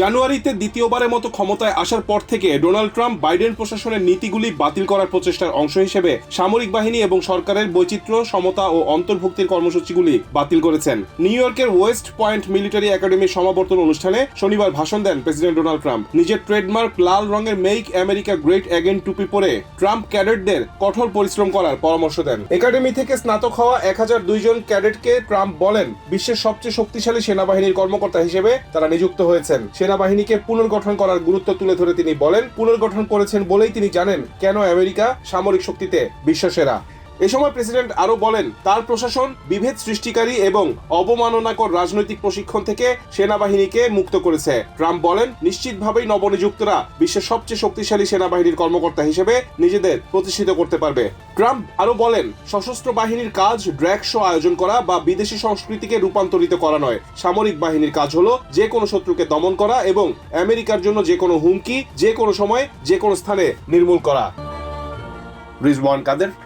জানুয়ারিতে দ্বিতীয়বারের মতো ক্ষমতায় আসার পর থেকে ডোনাল্ড ট্রাম্প বাইডেন প্রশাসনের নীতিগুলি বাতিল করার প্রচেষ্টার অংশ হিসেবে সামরিক বাহিনী এবং সরকারের বৈচিত্র্য, সমতা ও অন্তর্ভুক্তির কর্মসূচিগুলি বাতিল করেছেন। নিউ ইয়র্কের ওয়েস্ট পয়েন্ট মিলিটারি একাডেমির সমাবর্তন অনুষ্ঠানে শনিবার ভাষণ দেন প্রেসিডেন্ট ডোনাল্ড ট্রাম্প। নিজের ট্রেডমার্ক লাল রঙের মেক আমেরিকা গ্রেট অ্যাগেন টুপি পরে ট্রাম্প ক্যাডেটদের কঠোর পরিশ্রম করার পরামর্শ দেন। একাডেমি থেকে স্নাতক হওয়া এক হাজার দুইজন ক্যাডেটকে ট্রাম্প বলেন, বিশ্বের সবচেয়ে শক্তিশালী সেনাবাহিনীর কর্মকর্তা হিসেবে তারা নিযুক্ত হয়েছেন। সেনাবাহিনীকে পুনর্গঠন করার গুরুত্ব তুলে ধরে তিনি বলেন, পুনর্গঠন করেছেন বলেই তিনি জানেন কেন আমেরিকা সামরিক শক্তিতে বিশ্বসেরা এ সময় প্রেসিডেন্ট আরও বলেন, তার প্রশাসন বিভেদ সৃষ্টিকারী এবং অবমাননাকর রাজনৈতিক প্রশিক্ষণ থেকে সেনাবাহিনীকে মুক্ত করেছে। ট্রাম্প বলেন, নিশ্চিতভাবেই নবনিযুক্তরা বিশ্বের সবচেয়ে শক্তিশালী সেনাবাহিনীর কর্মকর্তা হিসেবে নিজেদের প্রতিষ্ঠিত করতে পারবে। ট্রাম্প আরও বলেন, সশস্ত্র বাহিনীর কাজ ড্র্যাগ শো আয়োজন করা বা বিদেশি সংস্কৃতিকে রূপান্তরিত করা নয়। সামরিক বাহিনীর কাজ হলো যে কোনো শত্রুকে দমন করা এবং আমেরিকার জন্য যে কোনো হুমকি, যে কোনো সময়, যে কোনো স্থানে নির্মূল করা। Rizwan Kader?